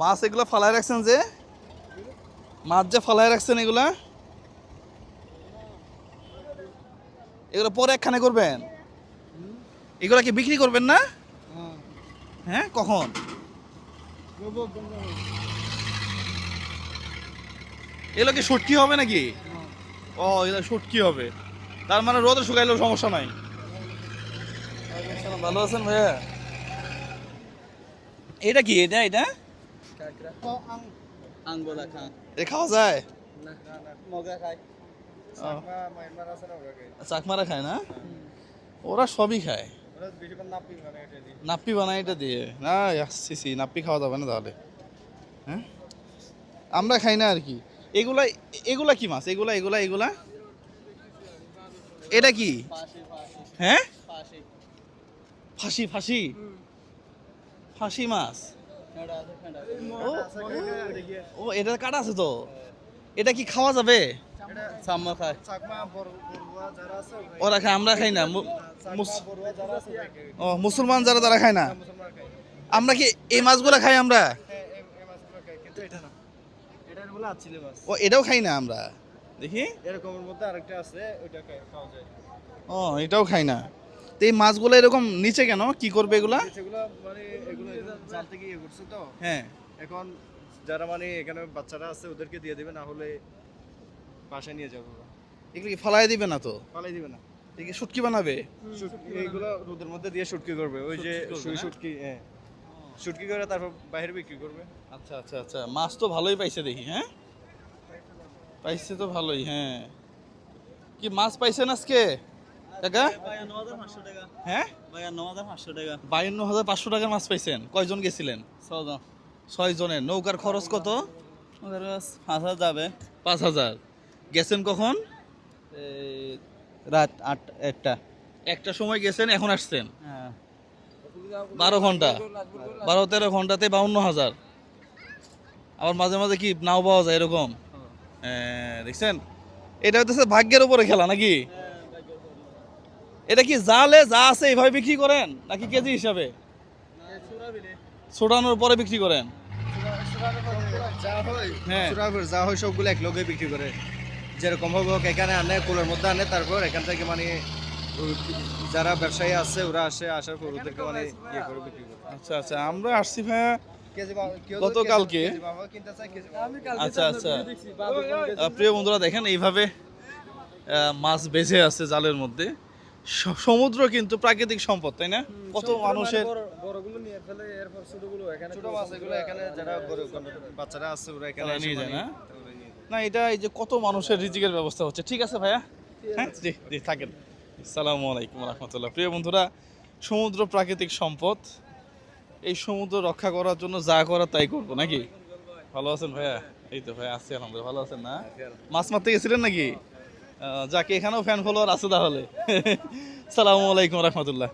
মাছ এগুলো ফালায় রাখছেন যে? মাছ যে ফালায় রাখছেন এগুলা? এগুলো পরে একখানে করবেন? এগুলা কি বিক্রি করবেন না? হ্যাঁ কখন? এগুলো কি শুটকি হবে নাকি? ও এগুলো শুটকি হবে। তার মানে রোদে শুকাইলেও সমস্যা নাই। ভালো আছেন ভাইয়া? এটা কি? এটা এটা? আঙ্গোলা খান এ খাওয়া যায় মগা খায় চাকমারা খায় না? ওরা সবই খায়। নাপ্পি বানায় এটা দিয়ে। না আসছি সি নাপ্পি খাওয়া যাবে না তাহলে। হ্যাঁ? আমরা খাই না আর কি। এগুলা এগুলা কি মাছ? এগুলা এগুলা এগুলা? এটা কি? হ্যাঁ? ফাঁসি। ফাঁসি ফাঁসি মাছ? ও এটা কাটা আছে তো? এটা কি খাওয়া যাবে? খায় ওরা খায় আমরা খাই না। ও মুসলমান যারা তারা খায় না? আমরা কি এই মাছগুলো খাই আমরা? ও এটাও খাই না আমরা? দেখি। এরকমের মধ্যে আরেকটা আছে ওইটা খাওয়া যায়। ও এটাও খাই না। তো এই মাছগুলো এরকম নিচে কেন? কি করবে এগুলা? মানে এগুলো জাল থেকে ইয়ে করছে তো। হ্যাঁ। এখন যারা মানে এখানে বাচ্চারা আছে ওদেরকে দিয়ে দেবে না হলে বাসায় নিয়ে যাবে এগুলো কি ফলাই দিবে না তো? পালাই দিবে না। এগুলো শুটকি বানাবে? এইগুলো রোদের মধ্যে দিয়ে শুটকি করবে ওই যে? শুটকি হ্যাঁ। শুটকি করে তারপর বাইরে বিক্রি করবে। আচ্ছা আচ্ছা আচ্ছা। মাছ তো ভালোই পাইছে দেখি হ্যাঁ? পাইছে তো ভালোই হ্যাঁ। কি মাছ পাইছেন আজকে? কাকা হ্যাঁ? বায়ান্ন হাজার পাঁচশো টাকার মাছ পাইছেন। কয়জন গেছিলেন? ছয় জনের নৌকার খরচ কত? ফাঁসা যাবে। পাঁচ হাজার। গেছেন কখন? রাত আট একটা। একটা সময় গেছেন এখন আসছেন? হ্যাঁ। বারো ঘণ্টা। বারো তেরো ঘন্টাতে বাউন্ন হাজার। আবার মাঝে মাঝে কি নাও পাওয়া যায় এরকম? হ্যাঁ, দেখছেন? এটা হচ্ছে ভাগ্যের উপরে খেলা নাকি? এটা কি জালে যা আছে এইভাবে বিক্রি করেন? নাকি কেজি হিসাবে? ছোটানোর পরে বিক্রি করেন। হ্যাঁ। যা হয় এক লগে বিক্রি করে যেরকম এখানে আনে মধ্যে আনে তারপর এখান থেকে মানে যারা ব্যবসায়ী আছে ওরা আসে আসার পর ওদেরকে মানে আচ্ছা আচ্ছা আমরা গতকালকে- আচ্ছা আচ্ছা। প্রিয় বন্ধুরা, দেখেন এইভাবে মাছ বেঁচে আছে জালের মধ্যে। সমুদ্র কিন্তু প্রাকৃতিক সম্পদ তাই না? কত মানুষের ছোট মাছ এগুলো এখানে যারা বাচ্চারা আছে ওরা এখানে নিয়ে যায় মানে- না? না এটা এই যে কত মানুষের রিজিকের ব্যবস্থা হচ্ছে। ঠিক আছে ভাইয়া? হ্যাঁ জি জি থাকেন। আসসালামু আলাইকুম রহমতুল্লাহ। প্রিয় বন্ধুরা সমুদ্র প্রাকৃতিক সম্পদ এই সমুদ্র রক্ষা করার জন্য যা করা তাই করব নাকি? ভালো আছেন ভাইয়া? এই তো ভাইয়া আছি আলহামদুলিল্লাহ ভালো আছেন না? মাছ মারতে গেছিলেন নাকি? যাকে এখানেও ফ্যান ফলোয়ার আছে তাহলে। সালামু আলাইকুম রহমতুল্লাহ।